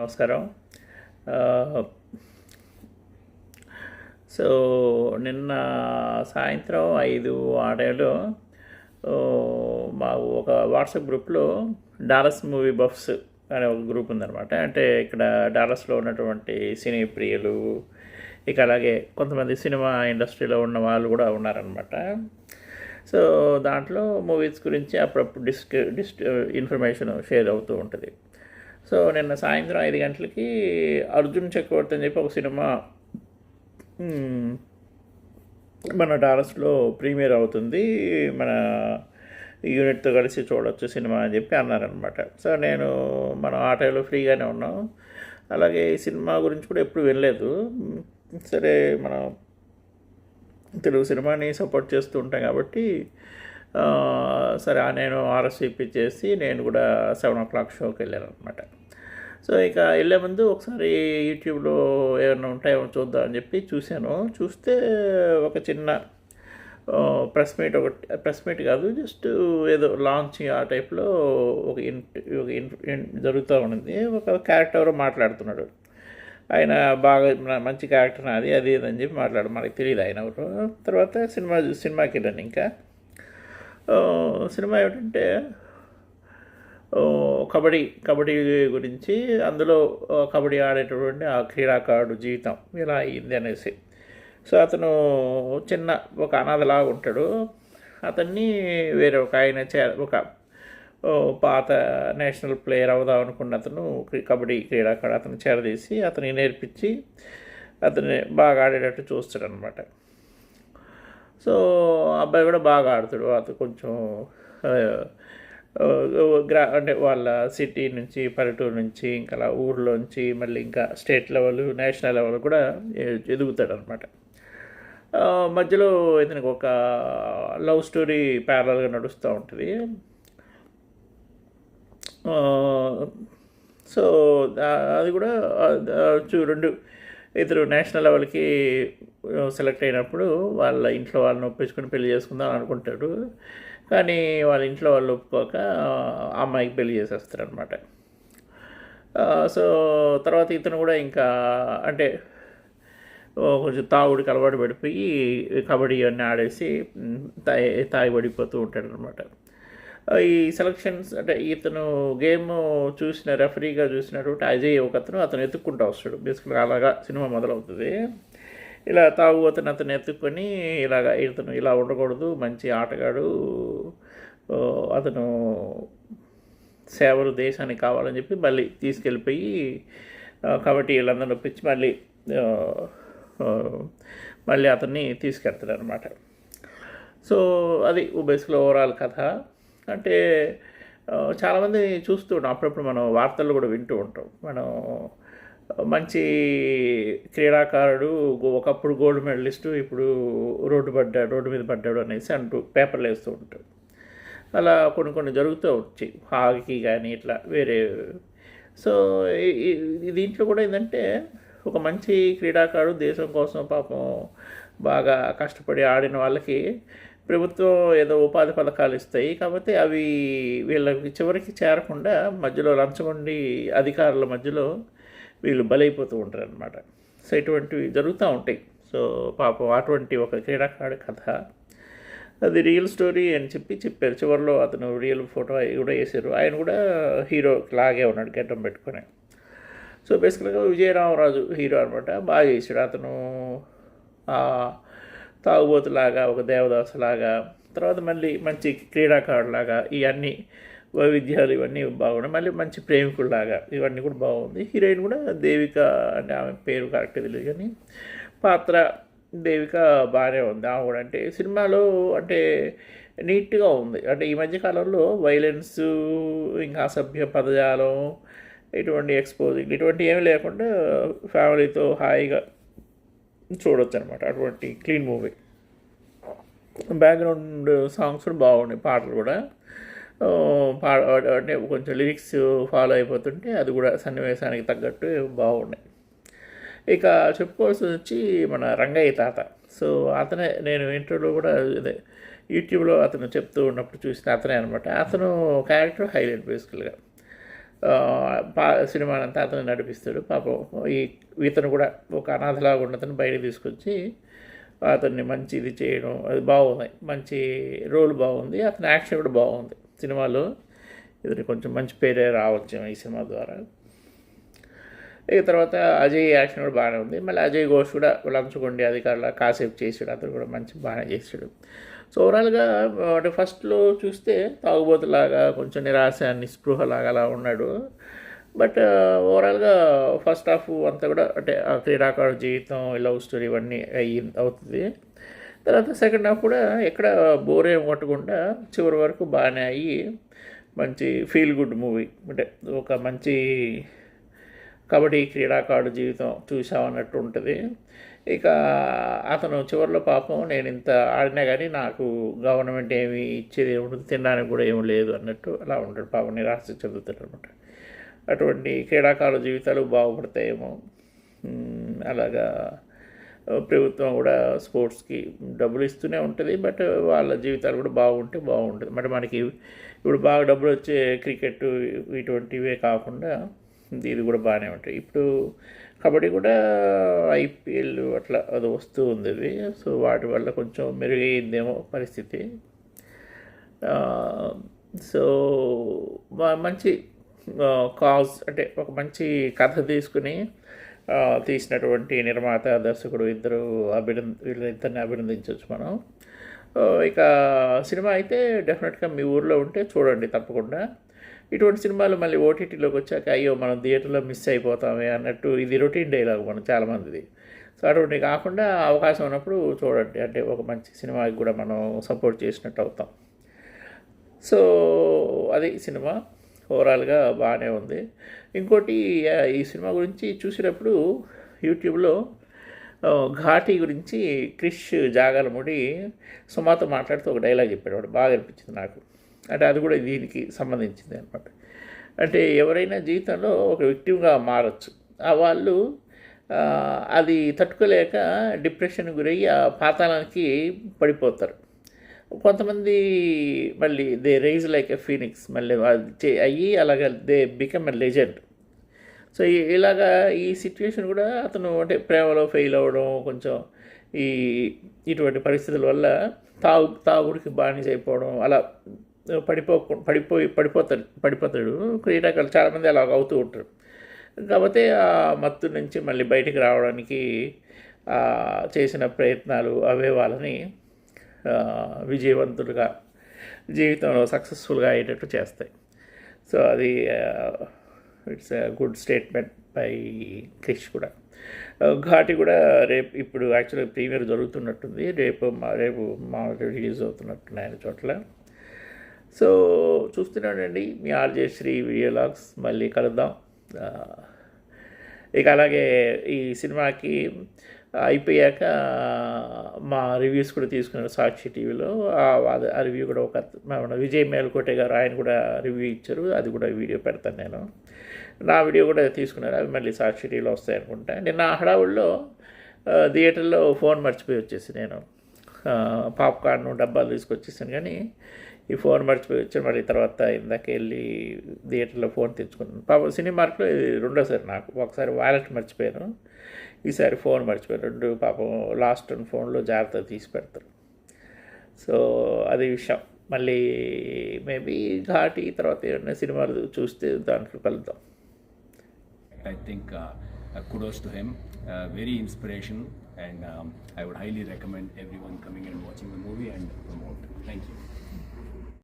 నమస్కారం. సో నిన్న సాయంత్రం ఐదు ఆరేలో మా ఒక వాట్సాప్ గ్రూప్లో డాలస్ మూవీ బఫ్స్ అనే ఒక గ్రూప్ ఉందన్నమాట. అంటే ఇక్కడ డాలస్లో ఉన్నటువంటి సినీ ప్రియులు ఇక అలాగే కొంతమంది సినిమా ఇండస్ట్రీలో ఉన్న వాళ్ళు కూడా ఉన్నారనమాట సో దాంట్లో మూవీస్ గురించి అప్పుడప్పుడు డిస్క్ డిస్ ఇన్ఫర్మేషన్ షేర్ అవుతూ ఉంటుంది. సో నిన్న సాయంత్రం ఐదు గంటలకి అర్జున్ చక్రవర్తి అని చెప్పి ఒక సినిమా మన డాలస్లో ప్రీమియర్ అవుతుంది. మన యూనిట్తో కలిసి చూడొచ్చు సినిమా అని చెప్పి అన్నారనమాట. సో నేను మనం ఆ టైంలో ఫ్రీగానే ఉన్నాం. అలాగే ఈ సినిమా గురించి కూడా ఎప్పుడు వినలేదు. సరే మనం తెలుగు సినిమాని సపోర్ట్ చేస్తూ ఉంటాం కాబట్టి సరే నేను ఆర్ఎస్వీపీ చేసి నేను కూడా సెవెన్ ఓ క్లాక్ షోకి వెళ్ళాను అనమాట సో ఇక వెళ్ళే ముందు ఒకసారి యూట్యూబ్లో ఏమైనా ఉంటాయో చూద్దాం అని చెప్పి చూశాను. చూస్తే ఒక చిన్న ప్రెస్ మీట్ ఒకటి ప్రెస్ మీట్ కాదు జస్ట్ ఏదో లాంచ్ ఆ టైప్లో ఒక ఇన్ ఒక ఇన్ జరుగుతూ ఉంది ఒక క్యారెక్టర్ ఎవరో మాట్లాడుతున్నాడు. ఆయన బాగా మంచి క్యారెక్టర్ అది అది ఇది అని చెప్పి మాట్లాడు మనకి తెలియదు ఆయన ఎవరు. తర్వాత సినిమా సినిమాకి వెళ్ళాను ఇంకా. సినిమా ఏమిటంటే కబడ్డీ కబడ్డీ గురించి అందులో కబడ్డీ ఆడేటటువంటి ఆ క్రీడాకారుడు జీవితం ఇలా అయింది అనేసి. సో అతను చిన్న ఒక అనాథలాగా ఉంటాడు. అతన్ని వేరే ఒక ఆయన చే ఒక పాత నేషనల్ ప్లేయర్ అవుదాం అనుకున్న అతను క్రి- కబడ్డీ క్రీడాకారుడు అతను చేరదీసి అతనికి నేర్పించి అతన్ని బాగా ఆడేటట్టు చూస్తాడనమాట. సో అబ్బాయి కూడా బాగా ఆడుతాడు. అతను కొంచెం గ్రా అంటే వాళ్ళ సిటీ నుంచి పల్లెటూరు నుంచి ఇంకా అలా ఊర్లోంచి మళ్ళీ ఇంకా స్టేట్ లెవెల్ నేషనల్ లెవెల్ కూడా ఎదుగుతాడు అనమాట మధ్యలో ఇతనికి ఒక లవ్ స్టోరీ ప్యారల్గా నడుస్తూ ఉంటుంది. సో అది కూడా రెండు ఇద్దరు నేషనల్ లెవెల్కి సెలెక్ట్ అయినప్పుడు వాళ్ళ ఇంట్లో వాళ్ళని ఒప్పించుకొని పెళ్ళి చేసుకుందాం అనుకుంటాడు. కానీ వాళ్ళ ఇంట్లో వాళ్ళు ఒప్పుకోక అమ్మాయికి పెళ్ళి చేసేస్తారు అనమాట సో తర్వాత ఇతను కూడా ఇంకా అంటే కొంచెం తాగుడికి అలవాటు పడిపోయి కబడ్డీ అన్నీ ఆడేసి తాయి తాగి పడిపోతూ ఉంటాడు అనమాట ఈ సెలక్షన్స్ అంటే ఇతను గేమ్ చూసిన రెఫరీగా చూసినటువంటి అజయ్ ఒక అతను అతను ఎత్తుక్కుంటూ వస్తాడు. బేసిక్గా అలాగా సినిమా మొదలవుతుంది. ఇలా తాగుబోతున్న అతను ఎత్తుక్కొని ఇలాగ ఇతను ఇలా ఉండకూడదు మంచి ఆటగాడు అతను సేవలు దేశానికి కావాలని చెప్పి మళ్ళీ తీసుకెళ్ళిపోయి కాబట్టి వీళ్ళందరూ ఒప్పించి మళ్ళీ మళ్ళీ అతన్ని తీసుకెళ్తాడు అనమాట సో అది బేసిక్లో ఓవరాల్ కథ. అంటే చాలామంది చూస్తూ ఉంటాం. అప్పుడప్పుడు మనం వార్తల్లో కూడా వింటూ ఉంటాం. మనం మంచి క్రీడాకారుడు ఒకప్పుడు గోల్డ్ మెడలిస్టు ఇప్పుడు రోడ్డు పడ్డాడు రోడ్డు మీద పడ్డాడు అనేసి అంటూ పేపర్లు వేస్తూ ఉంటాడు. అలా కొన్ని కొన్ని జరుగుతూ వచ్చి హాకీ కానీ ఇట్లా వేరే సో ఈ- దీంట్లో కూడా ఏంటంటే ఒక మంచి క్రీడాకారుడు దేశం కోసం పాపం బాగా కష్టపడి ఆడిన వాళ్ళకి ప్రభుత్వం ఏదో ఉపాధి పథకాలు ఇస్తాయి. కాబట్టి అవి వీళ్ళకి చివరికి చేరకుండా మధ్యలో లంచగొండి అధికారుల మధ్యలో వీళ్ళు బలైపోతూ ఉంటారు అనమాట సో ఇటువంటివి జరుగుతూ ఉంటాయి. సో పాపం అటువంటి ఒక క్రీడాకారుడి కథ. అది రియల్ స్టోరీ అని చెప్పి చెప్పారు. చివరిలో అతను రియల్ ఫోటో కూడా వేసారు ఆయన కూడా హీరో లాగే ఉన్నాడు గడ్డం పెట్టుకొని. సో బేసికల్గా విజయరామరాజు హీరో అనమాట బాగా చేశాడు. అతను తాగుబోతులాగా ఒక దేవదాసులాగా తర్వాత మళ్ళీ మంచి క్రీడాకారులాగా ఇవన్నీ వైవిధ్యాలు ఇవన్నీ బాగున్నాయి. మళ్ళీ మంచి ప్రేమికుడిలాగా ఇవన్నీ కూడా బాగుంది. హీరోయిన్ కూడా దేవిక అంటే ఆమె పేరు కరెక్ట్ తెలియదు కానీ పాత్ర దేవిక బాగానే ఉంది. ఆమె కూడా అంటే సినిమాలో అంటే నీట్గా ఉంది. అంటే ఈ మధ్య కాలంలో వైలెన్స్ ఇంకా అసభ్య పదజాలం ఇటువంటి ఎక్స్పోజింగ్ ఇటువంటి ఏమి లేకుండా ఫ్యామిలీతో హాయిగా చూడొచ్చు అనమాట అటువంటి క్లీన్ మూవీ. బ్యాక్గ్రౌండ్ సాంగ్స్ కూడా బాగున్నాయి పాటలు కూడా. పా అంటే కొంచెం లిరిక్స్ ఫాలో అయిపోతుంటే అది కూడా సన్నివేశానికి తగ్గట్టు బాగున్నాయి. ఇక చెప్పుకోవాల్సి వచ్చి మన రంగయ్య తాత. సో అతనే నేను ఇంటర్వ్యూలో కూడా అదే యూట్యూబ్లో అతను చెప్తూ ఉన్నప్పుడు చూసిన అతనే అనమాట అతను క్యారెక్టర్ హైలైట్ బేసికల్గా. ఆ, పా సినిమానంతా అతను నడిపిస్తాడు. పాపం ఈ ఇతను కూడా ఒక అనాథలాగా ఉన్నతను బయటకు తీసుకొచ్చి అతన్ని మంచి ఇది చేయడం అది బాగుంది. మంచి రోల్ బాగుంది. అతని యాక్షన్ కూడా బాగుంది. సినిమాలో ఇతను కొంచెం మంచి పేరే రావచ్చు ఈ సినిమా ద్వారా. ఇక తర్వాత అజయ్ యాక్షన్ కూడా బాగానే ఉంది. మళ్ళీ అజయ్ ఘోష్ కూడా లంచుకొండి అధికారుల కాసేపు చేసాడు. అతను కూడా మంచి బాగానే చేసాడు. సో ఓవరాల్గా అంటే ఫస్ట్లో చూస్తే తాగుబోతులాగా కొంచెం నిరాశ నిస్పృహలాగా అలా ఉన్నాడు. బట్ ఓవరాల్గా ఫస్ట్ హాఫ్ అంతా కూడా అంటే ఆ క్రీడాకారుడు జీవితం లవ్ స్టోరీ ఇవన్నీ అయ్యి అవుతుంది. తర్వాత సెకండ్ హాఫ్ కూడా ఎక్కడ బోరే ఏం కొట్టకుండా చివరి వరకు బాగానే అయ్యి మంచి ఫీల్ గుడ్ మూవీ అంటే ఒక మంచి కబడ్డీ క్రీడాకారుడు జీవితం చూసామన్నట్టు ఉంటుంది. ఇక అతను చివరిలో పాపం నేను ఇంత ఆడినా కానీ నాకు గవర్నమెంట్ ఏమి ఇచ్చేది ఏముంటుంది తినడానికి కూడా ఏమి లేదు అన్నట్టు అలా ఉంటాడు పాపం నిరాశ చెందుతాడు అనమాట అటువంటి క్రీడాకారుల జీవితాలు బాగుపడతాయేమో. అలాగా ప్రభుత్వం కూడా స్పోర్ట్స్కి డబ్బులు ఇస్తూనే ఉంటుంది బట్ వాళ్ళ జీవితాలు కూడా బాగుంటే బాగుంటుంది మరి మనకి ఇప్పుడు బాగా డబ్బులు వచ్చే క్రికెట్ ఇటువంటివే కాకుండా ఇది కూడా బాగానే ఉంటాయి. ఇప్పుడు కబడ్డీ కూడా ఐపీఎల్ అట్లా అది వస్తూ ఉంది అది. సో వాటి వల్ల కొంచెం మెరుగైందేమో పరిస్థితి. సో మా- మంచి కాజ్ అంటే ఒక మంచి కథ తీసుకుని తీసినటువంటి నిర్మాత దర్శకుడు ఇద్దరు అభినంద వీళ్ళిద్దరిని అభినందించవచ్చు మనం. ఇక సినిమా అయితే డెఫినెట్గా మీ ఊర్లో ఉంటే చూడండి తప్పకుండా. ఇటువంటి సినిమాలు మళ్ళీ ఓటీటీలోకి వచ్చాక అయ్యో మనం థియేటర్లో మిస్ అయిపోతామే అన్నట్టు ఇది రొటీన్ డైలాగ్ మనం చాలామందిది. సో అటువంటి కాకుండా అవకాశం ఉన్నప్పుడు చూడండి. అంటే ఒక మంచి సినిమాకి కూడా మనం సపోర్ట్ చేసినట్టు అవుతాం. సో అది సినిమా. ఓవరాల్గా బాగానే ఉంది. ఇంకోటి ఈ సినిమా గురించి చూసినప్పుడు యూట్యూబ్లో ఘాటి గురించి క్రిష్ జాగలముడి సుమాతో మాట్లాడుతూ ఒక డైలాగ్ చెప్పాడు. వాడు బాగా అనిపించింది నాకు. అంటే అది కూడా దీనికి సంబంధించింది అనమాట అంటే ఎవరైనా జీవితంలో ఒక విక్టివ్గా మారచ్చు. ఆ వాళ్ళు అది తట్టుకోలేక డిప్రెషన్ గురయ్యి ఆ పాతాళానికి పడిపోతారు. కొంతమంది మళ్ళీ they rise like a phoenix మళ్ళీ అది చే- అయ్యి అలాగ they become a legend so ఇలాగా ఈ సిచ్యువేషన్ కూడా అతను అంటే ప్రేమలో ఫెయిల్ అవ్వడం కొంచెం ఈ ఇటువంటి పరిస్థితుల వల్ల తాగు తాగుడికి బానిస అయిపోవడం అలా పడిపో పడిపోయి పడిపోతాడు పడిపోతాడు. క్రీడాకారులు చాలామంది అలా అవుతూ ఉంటారు. కాకపోతే ఆ మత్తు నుంచి మళ్ళీ బయటికి రావడానికి చేసిన ప్రయత్నాలు అవే వాళ్ళని విజయవంతులుగా జీవితంలో సక్సెస్ఫుల్గా అయ్యేటట్టు చేస్తాయి. సో అది it's good statement by Krish కూడా. ఘాటి కూడా రేపు ఇప్పుడు యాక్చువల్గా ప్రీమియర్ జరుగుతున్నట్టుంది. రేపు మా రేపు మా రిలీజ్ అవుతున్నట్టున్నాయి ఆయన చోట్ల. సో చూస్తున్నానండి మీ ఆర్జే శ్రీ వీడియోలాగ్స్ మళ్ళీ కలుద్దాం. ఇక అలాగే ఈ సినిమాకి అయిపోయాక మా రివ్యూస్ కూడా తీసుకున్నారు సాక్షి టీవీలో. ఆ- రివ్యూ కూడా ఒక మన విజయ్ మేల్కోటే గారు ఆయన కూడా రివ్యూ ఇచ్చారు. అది కూడా వీడియో పెడతాను నేను. నా వీడియో కూడా తీసుకున్నారు. అవి మళ్ళీ సాక్షి టీవీలో వస్తాయి అనుకుంటా. నిన్న హడావుల్లో థియేటర్లో ఫోన్ మర్చిపోయి వచ్చేసి నేను. పాప్కార్న్ డబ్బాలు తీసుకొచ్చేసాను కానీ ఈ ఫోన్ మర్చిపోయి వచ్చాను. మళ్ళీ తర్వాత ఇందాక వెళ్ళి థియేటర్లో ఫోన్ తెచ్చుకున్నాను. పాప సినిమార్క్లో ఇది రెండోసారి నాకు. ఒకసారి వాలెట్ మర్చిపోయాను. ఈసారి ఫోన్ మర్చిపోయి పాపం లాస్ట్ ఫోన్లో జాగ్రత్త తీసి పెడతారు. సో అది విషయం. మళ్ళీ మేబీ ఘాటీ తర్వాత ఏమైనా సినిమాలు చూస్తే దాంట్లో కలుద్దాం. I think kudos to him very inspiration and I would highly recommend everyone coming and watching the movie and promote thank you